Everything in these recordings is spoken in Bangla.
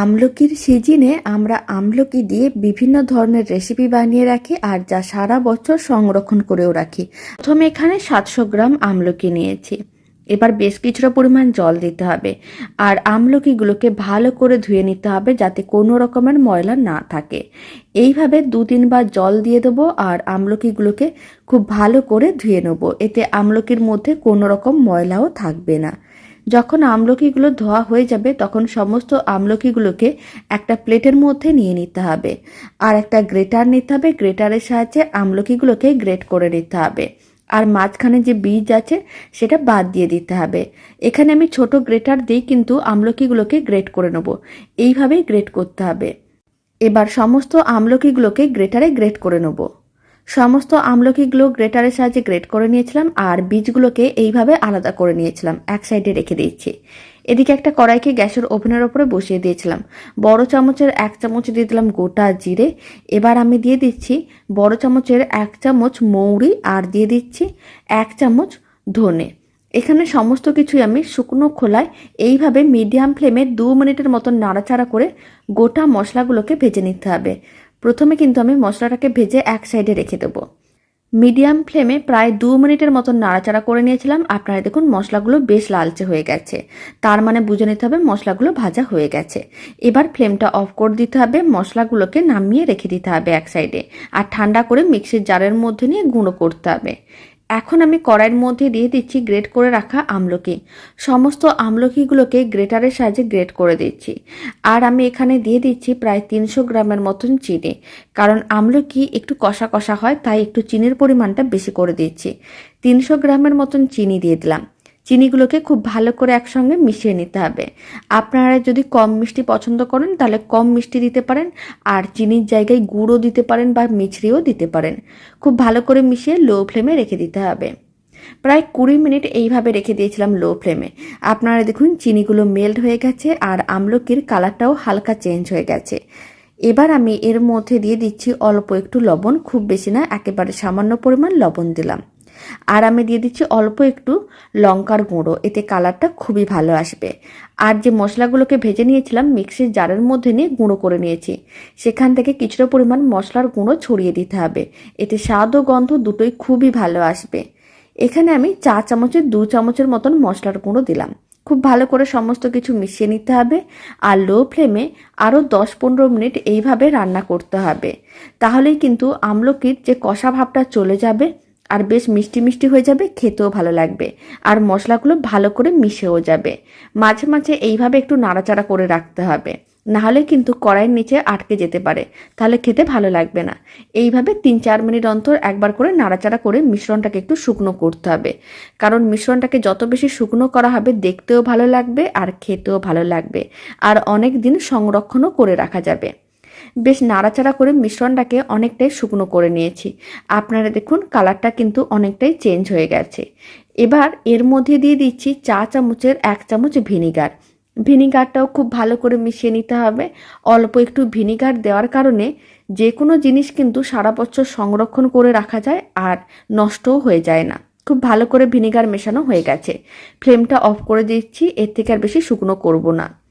আমলকির সিজিনে আমরা আমলকি দিয়ে বিভিন্ন ধরনের রেসিপি বানিয়ে রাখি আর যা সারা বছর সংরক্ষণ করেও রাখি। প্রথমে এখানে সাতশো গ্রাম আমলকি নিয়েছি। এবার বেশ কিছুটা পরিমাণ জল দিতে হবে আর আমলকিগুলোকে ভালো করে ধুয়ে নিতে হবে যাতে কোনো রকমের ময়লা না থাকে। এইভাবে দু তিনবার জল দিয়ে দেবো আর আমলকিগুলোকে খুব ভালো করে ধুয়ে নেব। এতে আমলকির মধ্যে কোনো রকম ময়লাও থাকবে না। যখন আমলকিগুলো ধোয়া হয়ে যাবে, তখন সমস্ত আমলকিগুলোকে একটা প্লেটের মধ্যে নিয়ে নিতে হবে। আর একটা গ্রেটার নিতে হবে। গ্রেটারের সাহায্যে আমলকিগুলোকে গ্রেট করে নিতে হবে। আর মাঝখানে যে বীজ আছে, সেটা বাদ দিয়ে দিতে হবে। এখানে আমি ছোট গ্রেটার দিই কিন্তু আমলকিগুলোকে গ্রেট করে নেব। এইভাবেই গ্রেট করতে হবে। এবার সমস্ত আমলকিগুলোকে গ্রেটারে গ্রেট করে নেব। সমস্ত আমলকিগুলো গ্রেটারের সাহায্যে গ্রেট করে নিয়েছিলাম আর বীজগুলোকে এইভাবে আলাদা করে নিয়েছিলাম, এক সাইডে রেখে দিয়েছি। এদিকে একটা কড়াইকে গ্যাসের ওভেনের ওপরে বসিয়ে দিয়েছিলাম। বড় চামচের এক চামচ দিয়ে দিলাম গোটা জিরে। এবার আমি দিয়ে দিচ্ছি বড় চামচের এক চামচ মৌরি আর দিয়ে দিচ্ছি এক চামচ ধনে। এখানে সমস্ত কিছুই আমি শুকনো খোলায় এইভাবে মিডিয়াম ফ্লেমে দু মিনিটের মতন নাড়াচাড়া করে গোটা মশলাগুলোকে ভেজে নিতে হবে। প্রথমে কিন্তু আমি মশলাটাকে ভেজে এক সাইডে রেখে দেবো। মিডিয়াম ফ্লেমে প্রায় দু মিনিটের মতন নাড়াচাড়া করে নিয়েছিলাম। আপনারা দেখুন, মশলাগুলো বেশ লালচে হয়ে গেছে। তার মানে বুঝে নিতে হবে মশলাগুলো ভাজা হয়ে গেছে। এবার ফ্লেমটা অফ করে দিতে হবে। মশলাগুলোকে নামিয়ে রেখে দিতে হবে এক সাইডে। আর ঠান্ডা করে মিক্সির জারের মধ্যে নিয়ে গুঁড়ো করতে হবে। এখন আমি কড়াইয়ের মধ্যে দিয়ে দিচ্ছি গ্রেট করে রাখা আমলকি। সমস্ত আমলকিগুলোকে গ্রেটারের সাহায্যে গ্রেট করে দিচ্ছি। আর আমি এখানে দিয়ে দিচ্ছি প্রায় তিনশো গ্রামের মতন চিনি। কারণ আমলকি একটু কষা কষা হয়, তাই একটু চিনির পরিমাণটা বেশি করে দিচ্ছি। তিনশো গ্রামের মতন চিনি দিয়ে দিলাম। চিনিগুলোকে খুব ভালো করে একসঙ্গে মিশিয়ে নিতে হবে। আপনারা যদি কম মিষ্টি পছন্দ করেন, তাহলে কম মিষ্টি দিতে পারেন আর চিনির জায়গায় গুঁড়ো দিতে পারেন বা মিছরিও দিতে পারেন। খুব ভালো করে মিশিয়ে লো ফ্লেমে রেখে দিতে হবে। প্রায় কুড়ি মিনিট এইভাবে রেখে দিয়েছিলাম লো ফ্লেমে। আপনারা দেখুন, চিনিগুলো মেল্ট হয়ে গেছে আর আমলকির কালারটাও হালকা চেঞ্জ হয়ে গেছে। এবার আমি এর মধ্যে দিয়ে দিচ্ছি অল্প একটু লবণ, খুব বেশি না, একেবারে সামান্য পরিমাণ লবণ দিলাম। আর আমি দিয়ে দিচ্ছি অল্প একটু লঙ্কার গুঁড়ো, এতে কালারটা খুবই ভালো আসবে। আর যে মশলাগুলোকে ভেজে নিয়েছিলাম, মিক্সির জারের মধ্যে নিয়ে গুঁড়ো করে নিয়েছি। সেখান থেকে কিছুটা পরিমাণ মশলার গুঁড়ো ছড়িয়ে দিতে হবে। এতে স্বাদ ও গন্ধ দুটোই খুবই ভালো আসবে। এখানে আমি চা চামচের, দু চামচের মতন মশলার গুঁড়ো দিলাম। খুব ভালো করে সমস্ত কিছু মিশিয়ে নিতে হবে আর লো ফ্লেমে আরও দশ পনেরো মিনিট এইভাবে রান্না করতে হবে। তাহলেই কিন্তু আমলকির যে কষা ভাবটা চলে যাবে আর বেশ মিষ্টি মিষ্টি হয়ে যাবে, খেতেও ভালো লাগবে। আর মশলাগুলো ভালো করে মিশেও যাবে। মাঝে মাঝে এইভাবে একটু নাড়াচাড়া করে রাখতে হবে। নাহলে কিন্তু কড়াইয়ের নিচে আটকে যেতে পারে। তাহলে খেতে ভালো লাগবে না। এইভাবে তিন চার মিনিট অন্তর একবার করে নাড়াচাড়া করে মিশ্রণটাকে একটু শুকনো করতে হবে। কারণ মিশ্রণটাকে যত বেশি শুকনো করা হবে, দেখতেও ভালো লাগবে আর খেতেও ভালো লাগবে। আর অনেক দিন সংরক্ষণও করে রাখা যাবে। বেশ নাড়াচাড়া করে মিশ্রণটাকে অনেকটাই শুকনো করে নিয়েছি। আপনারা দেখুন, কালারটা কিন্তু অনেকটাই চেঞ্জ হয়ে গেছে। এবার এর মধ্যে দিয়ে দিচ্ছি চা চামচের এক চামচ ভিনিগার। ভিনিগারটাও খুব ভালো করে মিশিয়ে নিতে হবে। অল্প একটু ভিনিগার দেওয়ার কারণে যে কোনো জিনিস কিন্তু সারা বছর সংরক্ষণ করে রাখা যায় আর নষ্টও হয়ে যায় না। খুব ভালো করে ভিনিগার মেশানো হয়ে গেছে। ফ্লেমটা অফ করে দিচ্ছি, এর থেকে আর বেশি শুকনো করব না।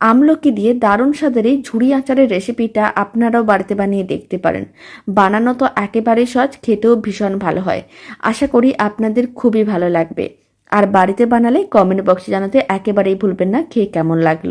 আমলকি দিয়ে দারুণ স্বাদের এই ঝুড়ি আচারের রেসিপিটা আপনারাও বাড়িতে বানিয়ে দেখতে পারেন। বানানো তো একেবারে সহজ, খেতেও ভীষণ ভালো হয়। আশা করি আপনাদের খুবই ভালো লাগবে। আর বাড়িতে বানালে কমেন্ট বক্সে জানাতে একেবারেই ভুলবেন না, খেয়ে কেমন লাগল।